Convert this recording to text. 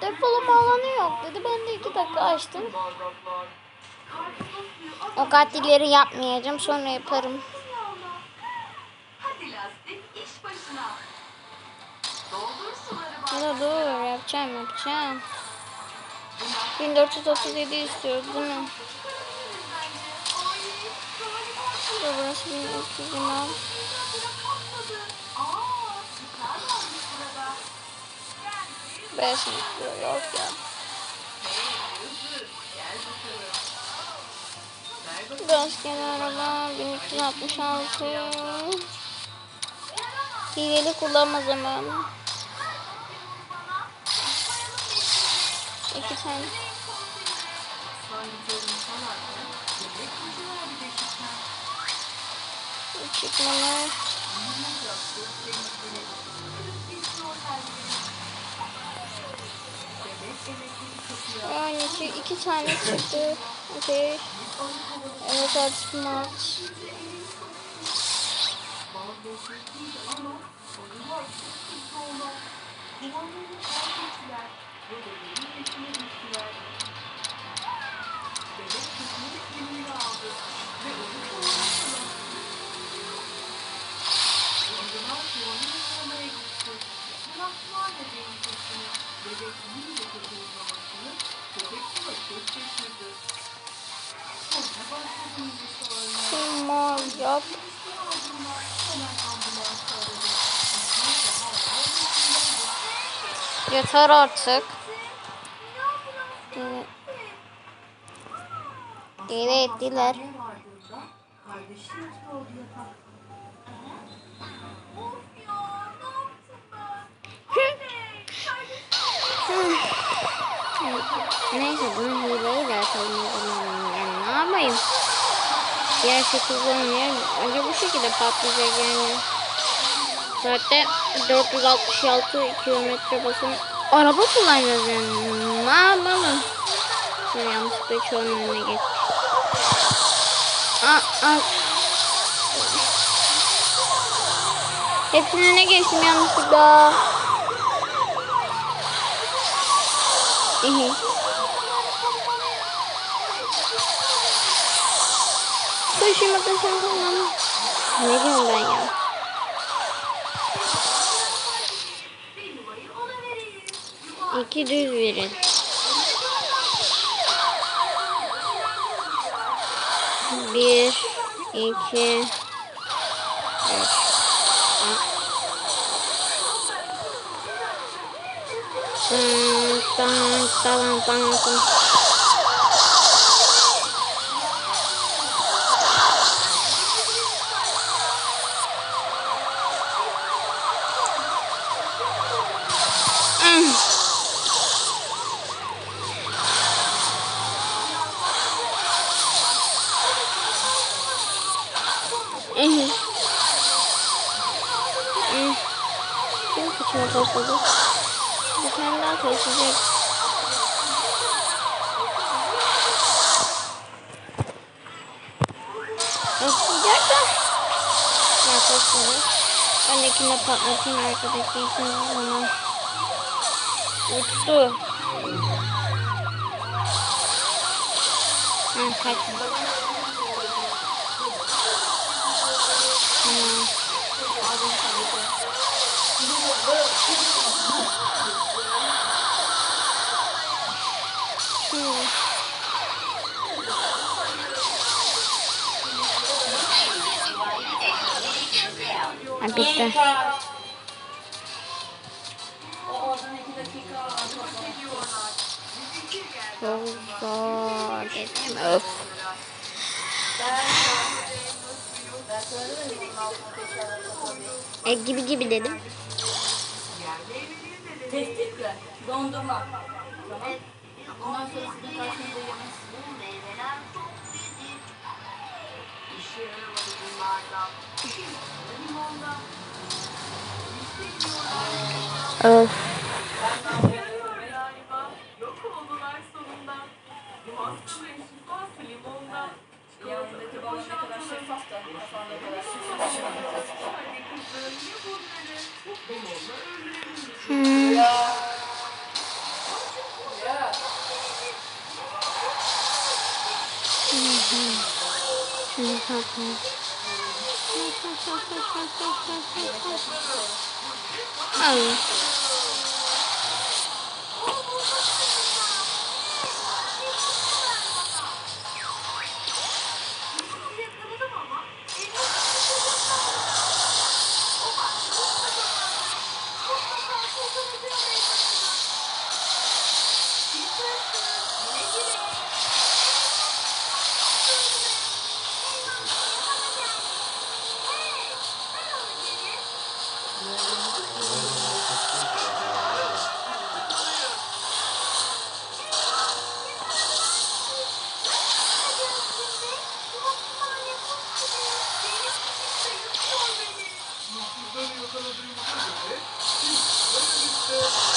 Depolama alanı yok dedi. Ben de iki dakika açtım. O katilleri yapmayacağım. Sonra yaparım. Da dur yapacağım yapacağım. 1437 istiyoruz değil mi? Ya burası 1326. Beş istiyor yok ya. Rastgele araba 1366. Hileli kullanma zamanı. İki tane. Çıkmalar. Yani iki, iki tane çıktı. Okey. Evet artık Mart. Mor yap. Yeter artık. Deli ettiler. Neyse bunu hileyi de atalım. Yani ne yapayım? Diğer şekilde olmuyor. Önce bu şekilde patlayacak yani. Zaten 466 kilometre basın araba kullanacağız yani. Ne yapalım? Şöyle yanlışlıkla çoğunun önüne geç. Aa, aa. Hepsinin önüne geçtim yanlışlıkla. İyi. Taşıma kullanma. Ne diyorum ben ya? İki düz verin. Bir, iki, üç. Hmm, Tamam, tamam, tamam, tamam. Kim kıçına taşıdı? Bir tane daha taşıyacak. Taşıyacak da. Ya de ikine patlatayım arkadaki için zaman. Uçtu. Hı, kaçtı. Tamam. Şimdi. Zor dedim. Öf. E, gibi gibi dedim. Tehditle. Dondurma. Tamam. Ondan sonra sizin karşınıza. Bu Yeah. Yeah. Oh. Thank you.